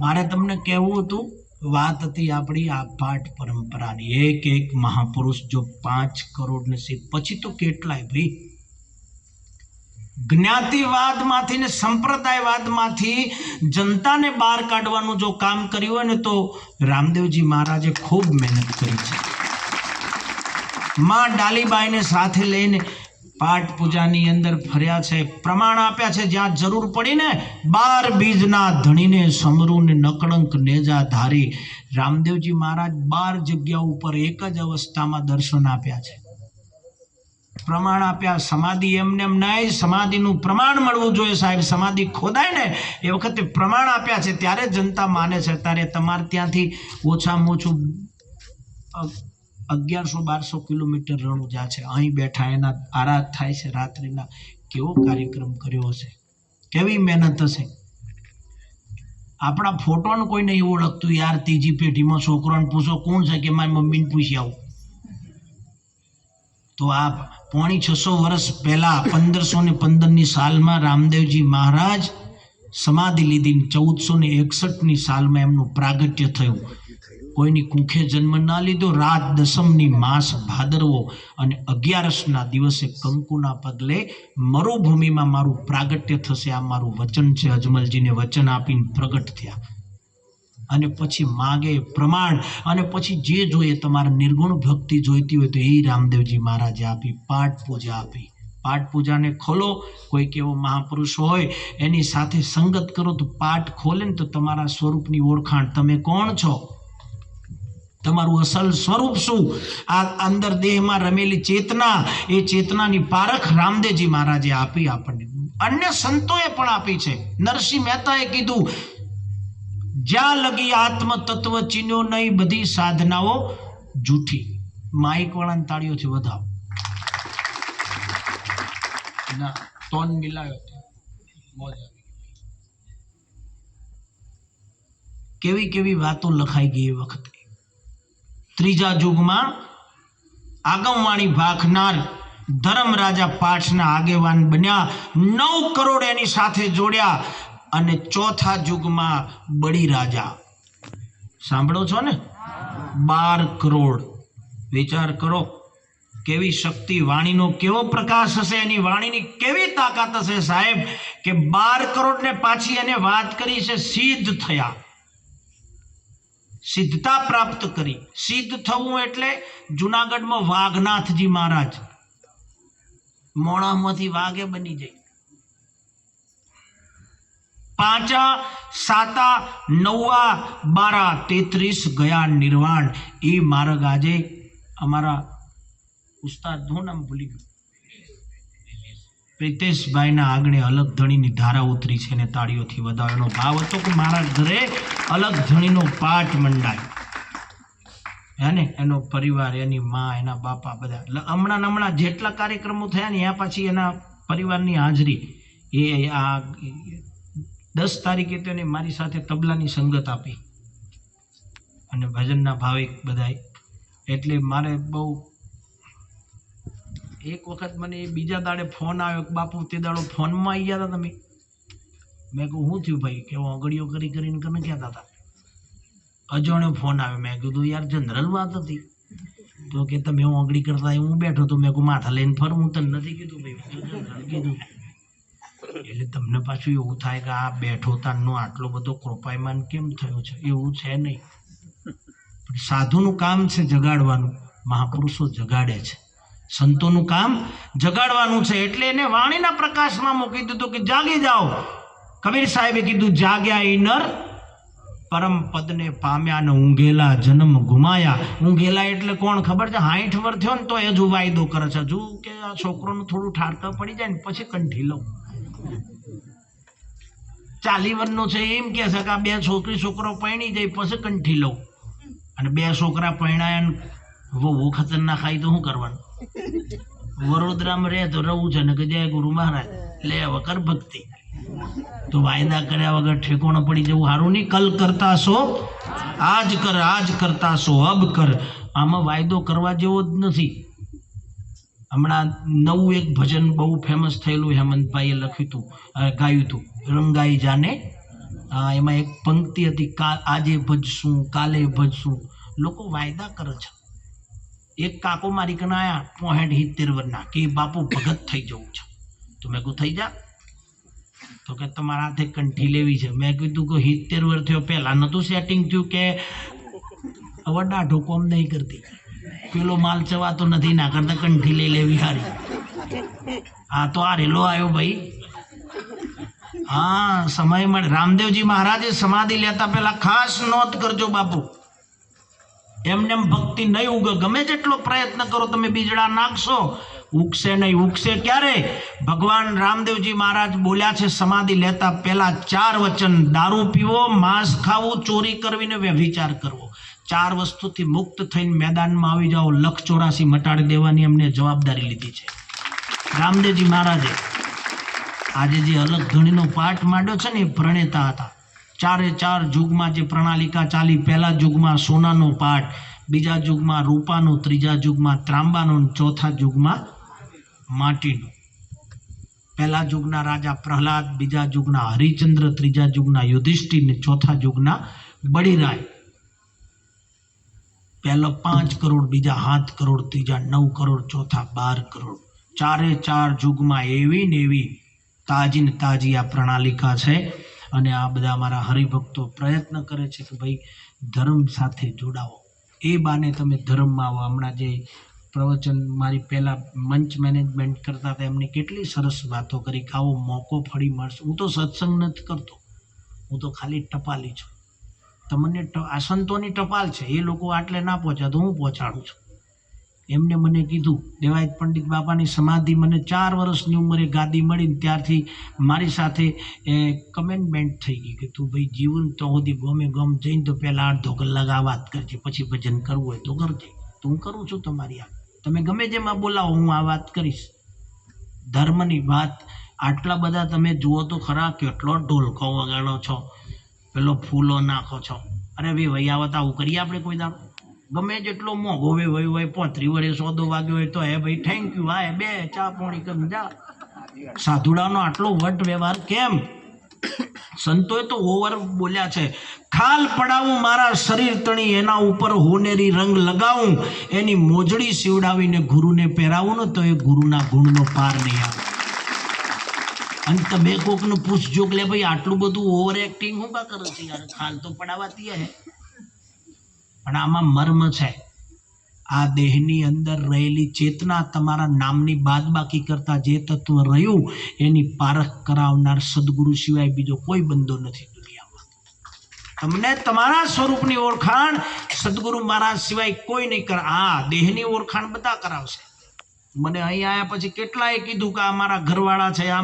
મારે તમને કહેવું હતું, વાત હતી આપણી આ પાઠ પરંપરાની. એક એક મહાપુરુષ જો પાંચ કરોડ નસીબ પછી તો કેટલાય ભાઈ? જ્ઞાતિવાદમાંથી ને સંપ્રદાયવાદમાંથી જનતાને બહાર કાઢવાનું જો કામ કર્યું હોય ને તો રામદેવજી મહારાજે ખૂબ મહેનત કરી છે. માં ડાલીબાઈને સાથે લઈને પાઠ પૂજાની અંદર ફર્યા છે, પ્રમાણ આપ્યા છે, જ્યાં જરૂર પડીને બાર બીજના ધણીને સમરૂન નકળંક નેજા ધારી રામદેવજી મહારાજ બાર જગ્યા ઉપર એક જ અવસ્થામાં દર્શન આપ્યા છે. પ્રમાણ આપ્યા, સમાધિ એમને એમ નહીં સમાધિનું પ્રમાણ મળવું જોઈએ સાહેબ, સમાધિ ખોદાય ને એ વખતે પ્રમાણ આપ્યા છે, ત્યારે જનતા માને છે, ત્યારે તમારે ત્યાંથી ઓછામાં ઓછું અગિયારસો, બારસો કિલોમીટર રણુજા છે, અહીં બેઠા એના આરાધ થાય છે, રાત્રિના કેવો કાર્યક્રમ કર્યો હશે? કેવી મહેનત હશે? આપણા ફોટોને કોઈ નહીં ઓળખતું, યાર, ત્રીજી પેઢીમાં છોકરોને પૂછો કોણ છે કે મારી મમ્મીને પૂછી આવું. તો આ પોણી છસો વર્ષ પહેલા, પંદરસો ને પંદરની સાલમાં રામદેવજી મહારાજ સમાધિ લીધી ચૌદસો ને એકસઠની સાલમાં એમનું પ્રાગટ્ય થયું. કોઈની કુખે જન્મ ના લીધો, રાત દસમની માસ ભાદરવો અને અગિયારસના દિવસે કંકુના પગલે મરુભૂમિમાં મારું પ્રાગટ્ય થશે. આ મારું વચન છે. અજમલજીને વચન આપીને પ્રગટ થયા. અને પછી માગે પ્રમાણ અને પછી જે જોઈએ, તમારે નિર્ગુણ ભક્તિ જોઈતી હોય તો એ રામદેવજી મહારાજે આપી, પાઠ પૂજા આપી. પાઠ પૂજાને ખોલો. કોઈક એવો મહાપુરુષ હોય, એની સાથે સંગત કરો તો પાઠ ખોલે ને તો તમારા સ્વરૂપની ઓળખાણ. તમે કોણ છો? તમારું અસલ સ્વરૂપ શું? આ અંદર દેહમાં રમેલી ચેતના, એ ચેતનાની પારખ રામદેવજી મહારાજે આપી આપણને. અન્ય સંતોએ પણ આપી છે. નરસિંહ મહેતાએ કીધું, જ્યાં લગી આત્મ તત્વ ચીન્યો નહીં, બધી સાધનાઓ જૂઠી. માઇક વાળાની તાળીઓથી વધાવો. ના ટોન મિલાયો કેવી કેવી વાતો લખાઈ ગઈ એ વખતે. ત્રીજા યુગમાં આગમવાણી ભાખનાર ધર્મરાજા પાઠના આગેવાન બન્યા. નવ કરોડ એની સાથે જોડ્યા અને ચોથા યુગમાં બળી રાજા સાંભળો છો ને? બાર કરોડ. વિચાર કરો, કેવી શક્તિ, વાણીનો કેવો પ્રકાશ હશે, એની વાણીની કેવી તાકાત હશે સાહેબ, કે બાર કરોડને પાછી એને વાત કરી છે સિદ્ધ થયા. સિદ્ધતા પ્રાપ્ત કરી. સિદ્ધ થવું એટલે જુનાગઢમાં વાઘનાથજી મહારાજ. મોણામાંથી વાઘે બની જાય. પાંચા, સાતા નવા બારા, તેત્રીસ ગયા નિર્વાણ. એ માર્ગ આજે અમારા ઉસ્તાદ નામ ભૂલી ગયું. પ્રિતેશભાઈના આગળ અલગ ધણીની ધારા ઉતરી છે ને તાળીઓથી વધારવાનો ભાવ હતો કે મારા ઘરે અલગ ધણીનો પાઠ મંડાય. હે એનો પરિવાર, એની મા, એના બાપા બધા. લ- હમણાં હમણાં જેટલા કાર્યક્રમો થયા ને ત્યાં પછી એના પરિવારની હાજરી. એ આ દસ તારીખે તેને મારી સાથે તબલાની સંગત આપી. અને ભજનના ભાવિક બધાય એટલે મારે બહુ એક વખત મને બીજા દાડે ફોન આવ્યો બાપુ, તે દાડો ફોનમાં આવી ગયા હતા તમે? મેં કહું, શું થયું ભાઈ? કે ઓગળીઓ કરી કરીને કને કહેતા હતા. અજાણ્યો ફોન આવ્યો. મેં કીધું યાર જનરલ વાત હતી. તો કે, તમે ઓગળી કરતા હું બેઠો તો મેં કહું, માથા લઈને ફરું. હું તને નથી કીધું ભાઈ કીધું એટલે તમને પાછું એવું થાય કે આ બેઠો તાનનો આટલો બધો કૃપાયમાન કેમ થયો છે? એવું છે નહીં. સાધુનું કામ છે જગાડવાનું. મહાપુરુષો જગાડે છે. સંતોનું કામ જગાડવાનું છે. એટલે એને વાણીના પ્રકાશમાં મૂકી દીધું કે જાગી જાઓ. કબીર સાહેબે કીધું, જાગ્યા એ નર, પરમ પદને પામ્યા ને ઊંઘેલા જન્મ ગુમાયા. ઊંઘેલા એટલે કોણ ખબર છે? હાઈઠ વર થયો ને તો એ હજુ વાયદો કરે છે. હજુ કે આ છોકરોનું થોડું ઠારકા પડી જાય ને પછી કંઠી લઉં. ચાલી વર્ષનો છે એમ કે છે કે આ બે છોકરી છોકરો પરણી જાય પછી કંઠી લઉં. અને બે છોકરા પરણાયા ને વહુ ખતરનાક ખાઈ તો શું કરવાનું? વડોદરામાં રહે તો રહું છે ને કે જય ગુરુ મહારાજ. લે હવે કર ભક્તિ. તો વાયદા કર્યા વગર ઠેકોણો પડી જવું સારું નહીં. કલ કરતા છો આજ કર, આજ કરતા છો અબ કર. આમાં વાયદો કરવા જેવો જ નથી. હમણાં નવું એક ભજન બહુ ફેમસ થયેલું હેમંતભાઈએ લખ્યું હતું ગાયું હતું, રંગાઈ જાને. એમાં એક પંક્તિ હતી, કા, આજે ભજશું, કાલે ભજશું. લોકો વાયદા કરે છે. એક કાકો મારી કને આયા પોહેઠ સિત્તેર વરના, કે બાપુ ભગત થઈ જવું છે. તો મેં કહું થઈ જા. તો કે તમારા હાથે કંઠી લેવી છે. મેં કીધું કે સિત્તેર વર્ષ પહેલાં નહોતું સેટિંગ થયું કે વડા દાઢો નહીં કરતી. પેલો માલ ચવાતો નથી, ના કરતા કંઠી લઈ લેવી હારી. હા, તો આ રેલો આવ્યો ભાઈ. હા, સમય મળે. રામદેવજી મહારાજે સમાધિ લેતા પહેલા ખાસ નોંધ કરજો બાપુ. એમને એમ ભક્તિ નહીં ઉગે. ગમે જેટલો પ્રયત્ન કરો, તમે બીજડા નાખશો. ઉગશે નહીં, ઉગશે ક્યારે? ભગવાન રામદેવજી મહારાજ બોલ્યા છે, સમાધિ લેતા પહેલા ચાર વચન, દારૂ પીવો, માંસ ખાવું, ચોરી કરવી ને વ્યભિચાર કરવો. ચાર વસ્તુથી મુક્ત થઈને મેદાનમાં આવી જાઓ, લખ ચોરાસી મટાડી દેવાની એમને જવાબદારી લીધી છે. રામદેવજી મહારાજે આજે જે અલગ ધણીનો પાઠ માંડ્યો છે ને, એ પ્રણેતા હતા. ચારે ચાર યુગમાં જે પ્રણાલિકા ચાલી, પહેલા યુગમાં સોનાનો પાઠ, બીજા યુગમાં રૂપાનો, ત્રીજા યુગમાં ત્રાંબાનો, ચોથા યુગમાં માટીનો. પહેલા યુગના રાજા પ્રહલાદ, બીજા યુગના હરિચંદ્ર, ત્રીજા યુગના યુધિષ્ઠિર ને ચોથા યુગના બળીરાય. પહેલો પાંચ કરોડ, બીજા સાત કરોડ, ત્રીજા નવ કરોડ, ચોથા બાર કરોડ. ચારે ચાર યુગમાં એવી ને એવી તાજી ને તાજી આ પ્રણાલિકા છે અને આ બધા મારા હરિભક્તો પ્રયત્ન કરે છે કે ભાઈ ધર્મ સાથે જોડાવો એ બાને તમે ધર્મમાં આવો. હમણાં જે પ્રવચન મારી પહેલાં મંચ મેનેજમેન્ટ કરતા હતા, એમણે કેટલી સરસ વાતો કરી કે આવો મોકો ફરી મળશે. હું તો સત્સંગ નથી કરતો. હું તો ખાલી ટપાલી છું. તમને આસંતોની ટપાલ છે, એ લોકો આટલે ના પહોંચ્યા તો હું પહોંચાડું છું. એમને મને કીધું, દેવાયત પંડિત બાપાની સમાધિ મને ચાર વર્ષની ઉંમરે ગાદી મળીને ત્યારથી મારી સાથે કમેન્ટમેન્ટ થઈ ગઈ કે તું ભાઈ જીવન તો સુધી ગમે ગમ જઈને તો પહેલાં અડધો કલાક આ વાત કરજે, પછી ભજન કરવું હોય તો કરજે. તો હું કરું છું તમારી આ. તમે ગમે જેમાં બોલાવો, હું આ વાત કરીશ. ધર્મની વાત, આટલા બધા તમે જુઓ તો ખરા કેટલો ઢોલકો વગાડો છો. પેલો ફૂલો નાખો છો. અરે ભાઈ, વહી આવત આવું કરીએ આપણે કોઈ દાડો? ગમે જેટલો મોંઘો વે વયો હોય પોત્રી વડે સોદો વાગ્યો હોય તો હે ભાઈ થેન્ક યુ હા બે, ચા પોણી કમ જા. સાધુડાનો આટલો વટ વ્યવહાર કેમ? સંતોએ તો ઓવર બોલ્યા છે ખાલ પડાવું, મારા શરીર તણી એના ઉપર હોનેરી રંગ લગાવું, એની મોજડી સીવડાવીને ગુરુને પહેરાવું, ને તો એ ગુરુના ગુણનો પાર નહીં આવે. અને તમે કોકનું પૂછજો કે ભાઈ, આટલું બધું ઓવર એક્ટિંગ હું કા કરે છે યાર? ખાલ તો પડાવાતી હે. પણ આમાં મર્મ છે. આ દેહની અંદર રહેલી ચેતના તમારા નામની બાદબાકી કરતા જે તત્વ રહ્યું, એની પારખ કરાવનાર સદગુરુ સિવાય બીજો કોઈ બંદો નથી દુનિયામાં. તમને તમારા સ્વરૂપની ઓળખાણ સદગુરુ મહારાજ સિવાય કોઈ નહીં કરે, આ દેહની ઓળખાણ બધા કરાવશે. મને અહીં આવ્યા પછી કેટલાય કીધું કે આ મારા ઘરવાળા છે, આ